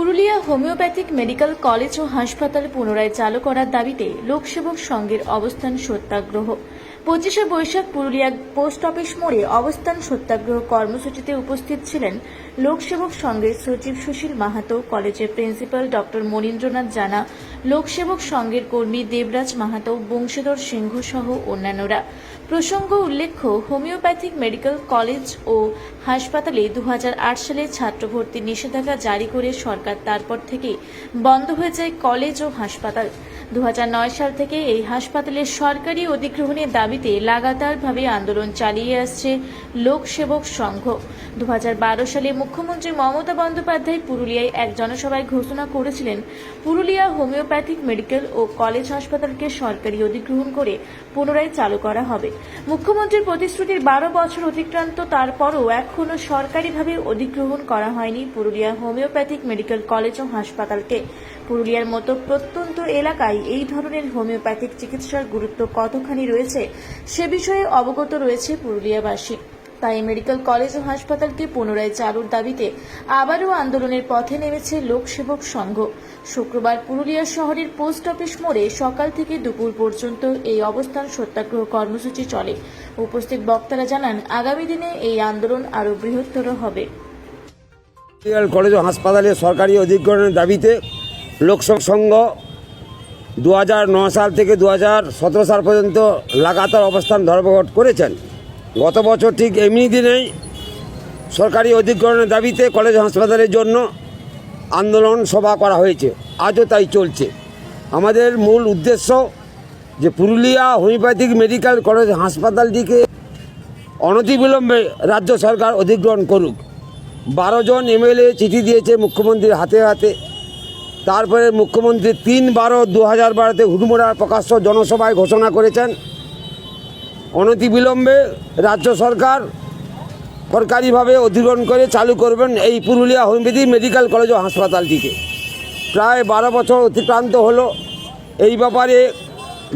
Purulia homeopathic medical college ও হাসপাতাল পুনরায় চালু করার দাবিতে লোকসেবক সংঘের অবস্থান সত্যাগ্রহ। পঁচিশে বৈশাখ পুরুলিয়া পোস্ট অফিস মোড়ে অবস্থান সত্যাগ্রহ কর্মসূচিতে উপস্থিত ছিলেন লোকসেবক সংঘের সচিব সুশীল মাহাতো, কলেজের প্রিন্সিপাল ডক্টর মনীন্দ্রনাথ জানা, লোকসেবক সংঘের কর্মী দেবরাজ মাহাতো, বংশীধর সিংহ সহ অন্যান্যরা। প্রসঙ্গ উল্লেখ্য, হোমিওপ্যাথিক মেডিকেল কলেজ ও হাসপাতালে দু হাজার আট সালে ছাত্র ভর্তির নিষেধাজ্ঞা জারি করে সরকার তারপর থেকে বন্ধ হয়ে যায় কলেজ ও হাসপাতাল। দু হাজার নয় সাল থেকে এই হাসপাতালের সরকারি অধিগ্রহণের দাবিতে লাগাতারভাবে আন্দোলন চালিয়ে আসছে লোকসেবক সংঘ। দু হাজার বারো সালে মুখ্যমন্ত্রী মমতা বন্দ্যোপাধ্যায় পুরুলিয়ায় এক জনসভায় ঘোষণা করেছিলেন, পুরুলিয়া হোমিওপ্যাথিক মেডিকেল ও কলেজ হাসপাতালকে সরকারি অধিগ্রহণ করে পুনরায় চালু করা হবে। মুখ্যমন্ত্রীর প্রতিশ্রুতির বারো বছর অতিক্রান্ত, তারপরও এখনও সরকারিভাবে অধিগ্রহণ করা হয়নি পুরুলিয়া হোমিওপ্যাথিক মেডিকেল কলেজ ও হাসপাতালকে। পুরুলিয়ার মতো প্রত্যন্ত এলাকায় এই ধরনের হোমিওপ্যাথিক চিকিৎসার গুরুত্ব কতখানি রয়েছে, সে বিষয়ে অবগত রয়েছে পুরুলিয়াবাসী। তাই মেডিকেল কলেজ ও হাসপাতালকে পুনরায় চালুর দাবিতে আবারও আন্দোলনের পথে নেমেছে লোকসেবক সংঘ। শুক্রবার পুরুলিয়া শহরের পোস্ট অফিস মোড়ে সকাল থেকে দুপুর পর্যন্ত এই অবস্থান সত্যাগ্রহ কর্মসূচি চলে। উপস্থিত বক্তারা জানান, আগামী দিনে এই আন্দোলন আরও বৃহত্তর হবে। মেডিকেল কলেজ ও হাসপাতালে সরকারি অধিগ্রহণের দাবিতে লোকসভা সংঘ দু সাল থেকে দু হাজার সতেরো সাল পর্যন্ত লাগাতার অবস্থান ধর্মঘট করেছেন। গত বছর ঠিক এমনি দিনেই সরকারি অধিগ্রহণের দাবিতে কলেজ হাসপাতালের জন্য আন্দোলন সভা করা হয়েছে। আজও তাই চলছে। আমাদের মূল উদ্দেশ্য যে পুরুলিয়া হোমিওপ্যাথিক মেডিকেল কলেজ হাসপাতালটিকে অনতিবিলম্বে রাজ্য সরকার অধিগ্রহণ করুক। বারো জন এমএলএ চিঠি দিয়েছে মুখ্যমন্ত্রীর হাতে হাতে। তারপরে মুখ্যমন্ত্রী তিন বারো দু হাজার বারোতে হুড়মুড়ার প্রকাশ্য জনসভায় ঘোষণা করেছেন। অনতিবিলম্বে রাজ্য সরকার সরকারিভাবে অধিগ্রহণ করে চালু করবেন এই পুরুলিয়া হোমিওপ্যাথি মেডিকেল কলেজ ও হাসপাতালটিকে। প্রায় বারো বছর অতিক্রান্ত হলো। এই ব্যাপারে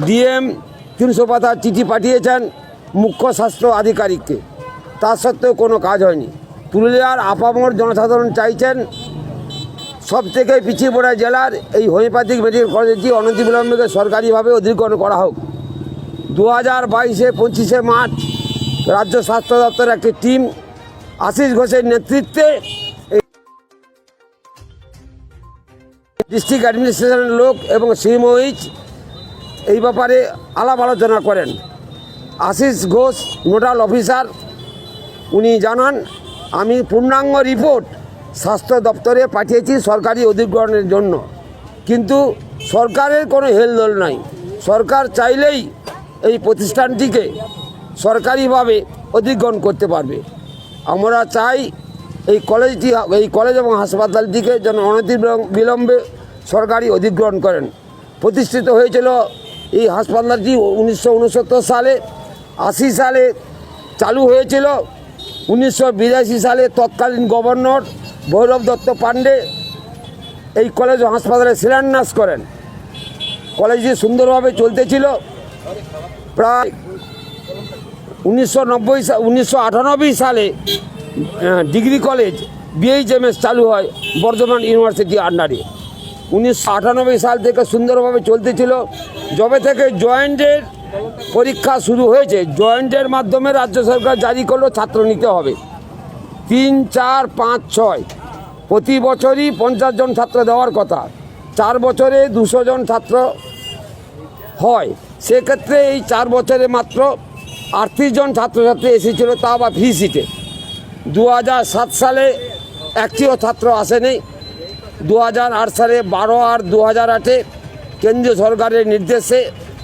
ডিএম তিনশো পাতার চিঠি পাঠিয়েছেন মুখ্য স্বাস্থ্য আধিকারিককে। তা সত্ত্বেও কোনো কাজ হয়নি। পুরুলিয়ার আপামর জনসাধারণ চাইছেন সব থেকে পিছিয়ে পড়া জেলার এই হোমিওপ্যাথিক মেডিকেল কলেজটি অনতিবিলম্বে সরকারিভাবে অধিগ্রহণ করা হোক। দু হাজার বাইশে, পঁচিশে মার্চ রাজ্য স্বাস্থ্য দপ্তরের একটি টিম আশিস ঘোষের নেতৃত্বে ডিস্ট্রিক্ট অ্যাডমিনিস্ট্রেশনের লোক এবং সিএমওইচ এই ব্যাপারে আলাপ আলোচনা করেন। আশিস ঘোষ, নোডাল অফিসার, উনি জানান, আমি পূর্ণাঙ্গ রিপোর্ট স্বাস্থ্য দপ্তরে পাঠিয়েছি সরকারি অধিগ্রহণের জন্য। কিন্তু সরকারের কোনো হেলদোল নাই। সরকার চাইলেই এই প্রতিষ্ঠানটিকে সরকারিভাবে অধিগ্রহণ করতে পারবে। আমরা চাই এই কলেজটি, এই কলেজ এবং হাসপাতালটিকে যেন অনতি বিলম্বে সরকারি অধিগ্রহণ করেন। প্রতিষ্ঠিত হয়েছিল এই হাসপাতালটি উনিশশো উনসত্তর সালে, আশি সালে চালু হয়েছিল, উনিশশো বিরাশি সালে তৎকালীন গভর্নর ভৈরব দত্ত পাণ্ডে এই কলেজ হাসপাতালে শিলান্যাস করেন। কলেজটি সুন্দরভাবে চলতেছিল প্রায় উনিশশো নব্বই উনিশশো সালে ডিগ্রি কলেজ বিএইচএমএস চালু হয় বর্ধমান ইউনিভার্সিটি আন্ডারে। উনিশশো আটানব্বই সাল থেকে সুন্দরভাবে চলতেছিল। যবে থেকে জয়েন্টের পরীক্ষা শুরু হয়েছে, জয়েন্টের মাধ্যমে রাজ্য সরকার জারি করল ছাত্র নিতে হবে। তিন, চার, পাঁচ, ছয়, প্রতি বছরই পঞ্চাশ জন ছাত্র দেওয়ার কথা। চার বছরে দুশো জন ছাত্র হয়। সেক্ষেত্রে এই চার বছরে মাত্র আটত্রিশ জন ছাত্রছাত্রী এসেছিল, তা বা ফ্রি সিটে। দু সালে একটিও ছাত্র আসেনি। দু সালে বারো আর দু হাজার আটে কেন্দ্রীয় সরকারের নির্দেশে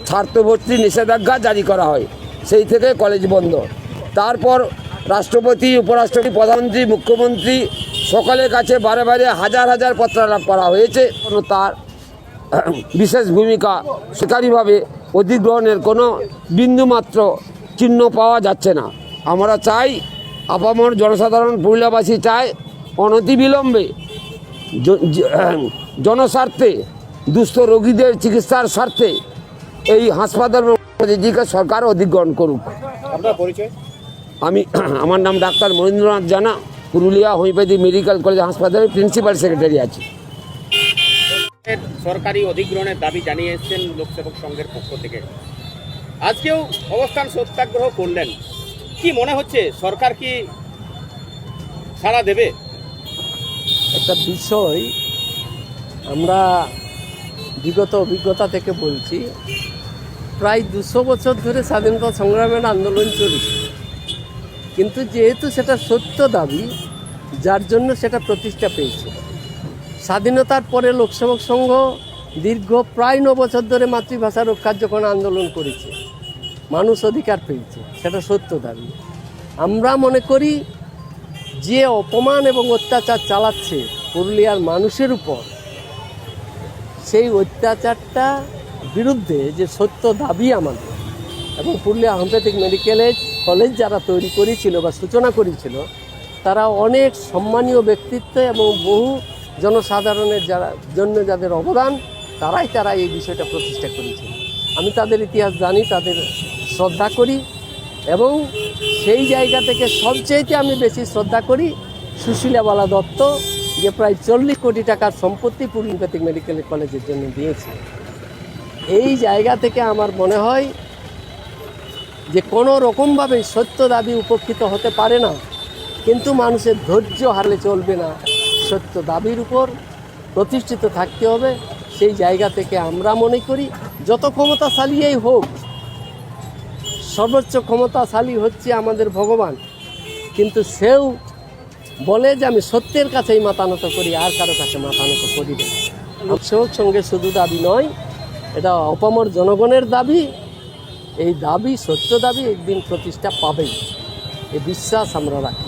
ছাত্রভর্তি নিষেধাজ্ঞা জারি করা হয়। সেই থেকে কলেজ বন্ধ। তারপর রাষ্ট্রপতি, উপরাষ্ট্রপতি, প্রধানমন্ত্রী, মুখ্যমন্ত্রী সকলের কাছে বারে বারে হাজার হাজার পত্রালাপ করা হয়েছে। তার বিশেষ ভূমিকা সরকারিভাবে অধিগ্রহণের কোনো বিন্দুমাত্র চিহ্ন পাওয়া যাচ্ছে না। আমরা চাই আপামর জনসাধারণ পুরুলিয়াবাসী চায় অনতিবিলম্বে জনস্বার্থে দুস্থ রোগীদের চিকিৎসার স্বার্থে এই হাসপাতাল দিকে সরকার অধিগ্রহণ করুক। আমি আমার নাম doctor Manindranath Jana Purulia homeopathy medical college হাসপাতালের প্রিন্সিপাল সেক্রেটারি আছি। সরকারি অধিগ্রহণের দাবি জানিয়ে এসেছেন লোকসেবক সংঘের পক্ষ থেকে। আজকেও অবস্থান সত্যাগ্রহ করলেন। কি মনে হচ্ছে, সরকার কি সাড়া দেবে? একটা বিষয় আমরা বিগত অভিজ্ঞতা থেকে বলছি, প্রায় দুশো বছর ধরে স্বাধীনতা সংগ্রামের আন্দোলন চলেছে। কিন্তু যেহেতু সেটা সত্য দাবি, যার জন্য সেটা প্রতিষ্ঠা পেয়েছে। স্বাধীনতার পরে লোকসেবক সংঘ দীর্ঘ প্রায় ন বছর ধরে মাতৃভাষা রক্ষার যখন আন্দোলন করেছে। মানুষ অধিকার পেয়েছে, সেটা সত্য দাবি। আমরা মনে করি যে অপমান এবং অত্যাচার চালাচ্ছে পুরুলিয়ার মানুষের উপর, সেই অত্যাচারটা বিরুদ্ধে যে সত্য দাবি আমাদের এবং পুরুলিয়া হোমিওপ্যাথিক মেডিকেল কলেজ যারা তৈরি করেছিল বা সূচনা করেছিল, তারা অনেক সম্মানীয় ব্যক্তিত্ব এবং বহু জনসাধারণের যারা জন্য যাদের অবদান, তারাই তারা এই বিষয়টা প্রতিষ্ঠা করেছে। আমি তাদের ইতিহাস জানি, তাদের শ্রদ্ধা করি এবং সেই জায়গা থেকে সবচেয়েতে আমি বেশি শ্রদ্ধা করি সুশীলাবালা দত্ত, যে প্রায় চল্লিশ কোটি টাকার সম্পত্তি পূর্ণিপাতিক মেডিকেল কলেজের জন্য দিয়েছে। এই জায়গা থেকে আমার মনে হয় যে কোনো রকমভাবে সত্য দাবি উপকৃত হতে পারে না, কিন্তু মানুষের ধৈর্য হারলে চলবে না। সত্য দাবির উপর প্রতিষ্ঠিত থাকতে হবে, সেই জায়গা থেকে আমরা মনে করি যত ক্ষমতাশালীই হোক, সর্বোচ্চ ক্ষমতাশালী হচ্ছে আমাদের ভগবান। কিন্তু সেও বলে যে আমি সত্যের কাছেই মাতানত করি, আর কারও কাছে মাতানত করি না। লোকসেবক সঙ্গে শুধু দাবি নয়, এটা অপমর জনগণের দাবি, এই দাবি সত্য দাবি একদিন প্রতিষ্ঠা পাবেই। এই বিশ্বাস আমরা রাখি।